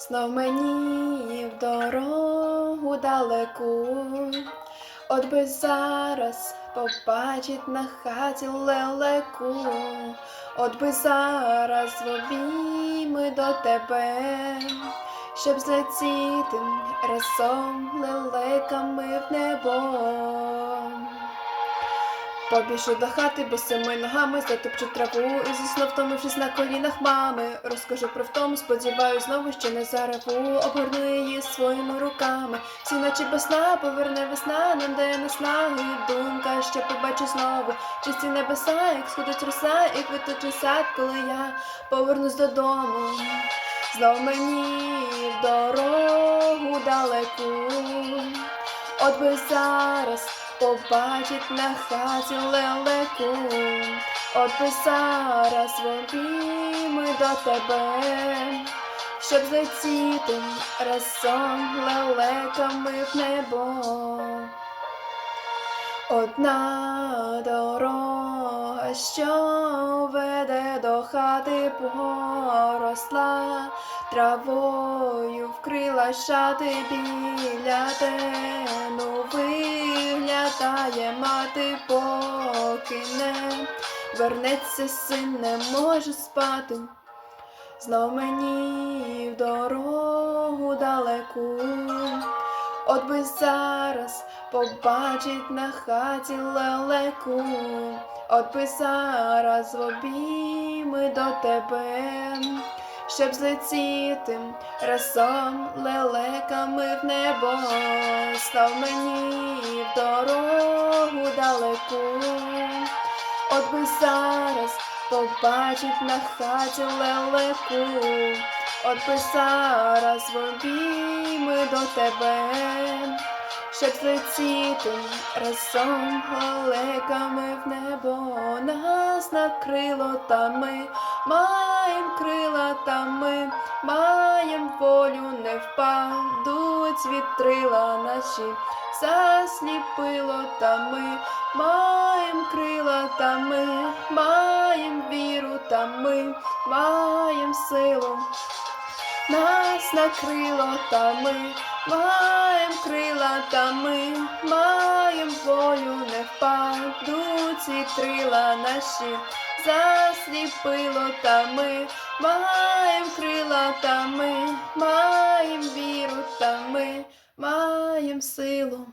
Знов мені в дорогу далеку, от би зараз побачить на хаті лелеку, от би зараз в обійми до тебе, щоб злетіти разом лелеками в небо. Побіжу до хати босими ногами, затопчу траву і зісно втомившись на колінах мами. Розкажу про втому, сподіваюсь знову, що не зареву, обгорну її своїми руками. Всі ночі без сна поверне весна, нам дає наснаги думка, що побачу знову. Чисті небеса, як сходить роса, і квітучий сад, коли я повернусь додому. Знов мені в дорогу далеку. От би зараз побачить на хаті лелеку, от би зараз до тебе, щоб злетіти разом лелеками в небо. Одна дорога, що веде до хати, поросла травою вкрила шати біля тену виглядає мати, поки не вернеться син, не може спати. Знов мені в дорогу далеку, от би зараз побачить на хаті лелеку, от би зараз в обійми до тебе, щоб злетіти разом лелеками в небо, став мені в дорогу далеку, от би зараз побачить на хаті лелеку, от би зараз в обійми до тебе, щоб злетіти разом лелеками в небо, нас накрило та ми волю, не вітрила наші. Засліпило та ми маєм крила та ми маєм віру та ми маєм силу. Нас накрило та ми маєм крила та ми маєм волю, не впадуть вітрила наші. Засліпило та ми маєм крила силу.